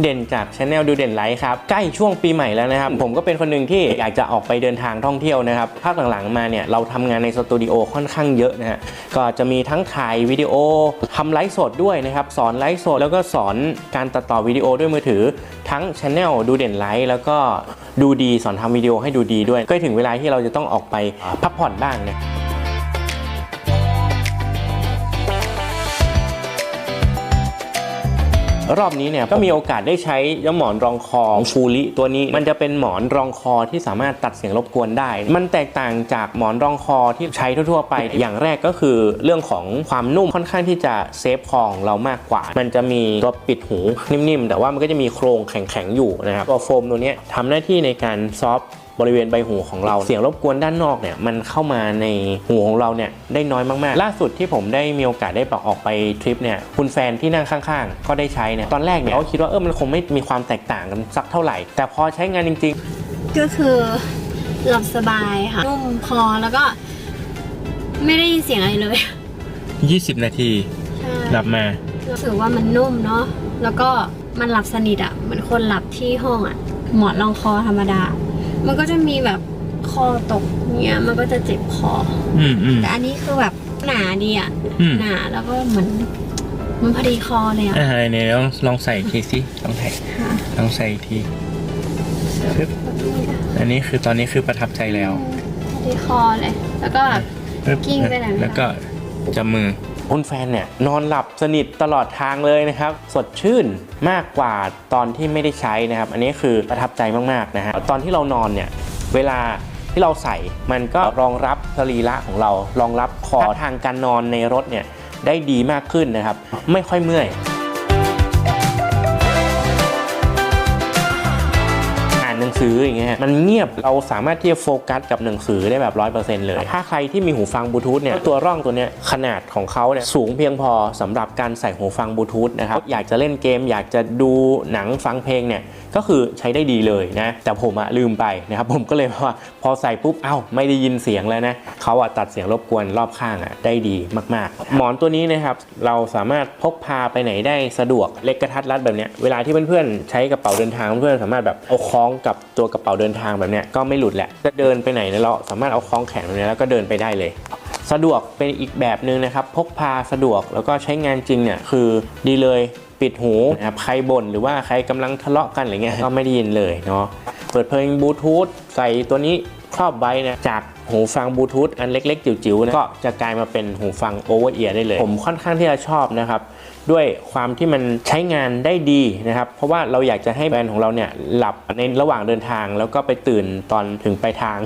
เด่นจากช anel ดูเด่นไลฟ์ครับ ใกล้ช่วงปีใหม่แล้วนะครับ ผมก็เป็นคนหนึ่งที่อยากจะออกไปเดินทางท่องเที่ยวนะครับภาคหลังๆมาเนี่ยเราทำงานในสตูดิโอค่อนข้างเยอะนะฮะก็จะมีทั้งถ่ายวิดีโอทำไลฟ์สดด้วยนะครับ สอนไลฟ์สดแล้วก็สอนการตัดต่อวิดีโอด้วยมือถือ ทั้งช anel ดูเด่นไลฟ์แล้วก็ดูดีสอนทำวิดีโอให้ดูดีด้วย ก็ถึงเวลาที่เราจะต้องออกไปพักผ่อนบ้างเนี่ย รอบนี้เนี่ยก็มีโอกาสได้ใช้ยาหมอนรองคอของฟูริตัวนี้มันจะเป็นหมอนรองคอที่สามารถตัดเสียงรบกวนได้ มันแตกต่างจากหมอนรองคอที่ใช้ทั่วๆไป อย่างแรกก็คือเรื่องของความนุ่มค่อนข้างที่จะเซฟคอของเรามากกว่า มันจะมีตัวปิดหูนิ่มๆ แต่ว่ามันก็จะมีโครงแข็งๆอยู่นะครับตัวโฟมตัวนี้ทำหน้าที่ในการซอฟ บริเวณใบหูของเรา เสียงรบกวนด้านนอกเนี่ยมันเข้ามาในหูของเราเนี่ยได้น้อยมากๆ ล่าสุดที่ผมได้มีโอกาสได้ออกไปทริปเนี่ยคุณแฟนที่นั่งข้างๆ ก็ได้ใช้เนี่ยตอนแรกเนี่ยเขาคิดว่าเออมันคงไม่มีความแตกต่างกันสักเท่าไหร่ แต่พอใช้งานจริงก็คือหลับสบายค่ะนุ่มคอแล้วก็ไม่ได้ยินเสียงอะไรเลยๆ20 นาทีใช่หลับมารู้สึกว่ามันนุ่มเนาะแล้วก็มันหลับสนิทอะ่ะเหมือนคนหลับที่ห้องอะ่ะหมอนรองคอธรรมดา มันก็จะมีแบบคอตกเงี้ยมันก็จะเจ็บคออืมอืม แต่อันนี้คือแบบหนาดีอะ่ะอืม หนาแล้วก็เหมือนมันพอดีคอเลยอะ่ะอ่าเนี่ยลองลองใส่ทีสิลองใส่ค่ะลองใส่ที ปึ๊บอันนี้คือตอนนี้คือประทับใจแล้วพอดีคอเลย แล้วก็แบบ ปึ๊บกิ้งไปไหนไม่ได้ แล้วก็จับมือ คุณแฟนเนี่ยนอนหลับสนิทตลอดทางเลยนะครับ สดชื่นมากกว่าตอนที่ไม่ได้ใช้นะครับ อันนี้คือประทับใจมากๆนะฮะตอนที่เรานอนเนี่ยเวลาที่เราใส่มันก็รองรับสรีระของเรารองรับคอทางการนอนในรถเนี่ยได้ดีมากขึ้นนะครับ ไม่ค่อยเมื่อย สืออย่างเงี้ยมันเงียบเราสามารถที่จะโฟกัสกับหนังสือได้แบบร้อยเปอร์เซ็นต์เลย ถ้าใครที่มีหูฟังบลูทูธเนี่ยตัวร่องตัวเนี้ยขนาดของเขาเนี่ยสูงเพียงพอสำหรับการใส่หูฟังบลูทูธนะครับอยากจะเล่นเกม อยากจะดูหนังฟังเพลงเนี่ย ก็คือใช้ได้ดีเลยนะแต่ผมอะลืมไปนะครับผมก็เลยว่าพอใส่ปุ๊บเอ้าไม่ได้ยินเสียงแล้วนะเขาอะตัดเสียงรบกวนรอบข้างอะได้ดีมากๆ หมอนตัวนี้นะครับเราสามารถพกพาไปไหนได้สะดวกเล็กกระทัดรัดแบบเนี้ยเวลาที่เพื่อนๆใช้กระเป๋าเดินทางเพื่อนๆสามารถแบบเอาคล้องกับตัวกระเป๋าเดินทางแบบเนี้ยก็ไม่หลุดแหละจะเดินไปไหนเนี่ยเราสามารถเอาคล้องแขนแบบนี้แล้วก็เดินไปได้เลย สะดวกเป็นอีกแบบหนึ่งนะครับ พกพาสะดวกแล้วก็ใช้งานจริงเนี่ยคือดีเลยปิดหูนะครับใครบ่นหรือว่าใครกำลังทะเลาะกันอะไรเงี้ยก็ไม่ได้ยินเลยเนาะเปิดเพลงบลูทูธใส่ตัวนี้ ครอบไว้นะจากหูฟังบลูทูธอันเล็ก ๆ จิ๋วๆนะก็จะกลายมาเป็นหูฟังโอเวอร์เอียร์ได้เลย ผมค่อนข้างที่จะชอบนะครับด้วยความที่มันใช้งานได้ดีนะครับ เพราะว่าเราอยากจะให้แบรนด์ของเราเนี่ยหลับในระหว่างเดินทาง แล้วก็ไปตื่นตอนถึงปลายทาง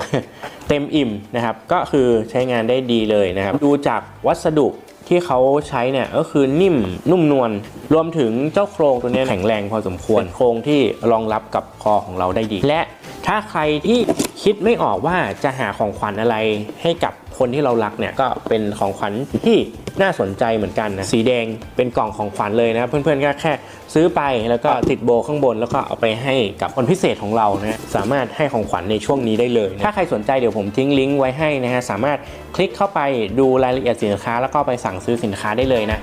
เต็มอิ่มนะครับ ก็คือใช้งานได้ดีเลยนะครับ ดูจากวัสดุที่เขาใช้เนี่ยก็คือนิ่มนุ่มนวลรวมถึงเจ้าโครงตัวเนี้ยแข็งแรงพอสมควรโครงที่รองรับกับคอของเราได้ดี และ ถ้าใครที่คิดไม่ออกว่าจะหาของขวัญอะไรให้กับคนที่เรารักเนี่ยก็เป็นของขวัญที่น่าสนใจเหมือนกันนะสีแดงเป็นกล่องของขวัญเลยนะ เพื่อนๆก็แค่ซื้อไปแล้วก็ติดโบข้างบน แล้วก็เอาไปให้กับคนพิเศษของเรานะสามารถให้ของขวัญในช่วงนี้ได้เลยนะถ้าใครสนใจเดี๋ยวผมทิ้งลิงก์ไว้ให้นะฮะสามารถคลิกเข้าไปดูรายละเอียดสินค้า แล้วก็ไปสั่งซื้อสินค้าได้เลยนะ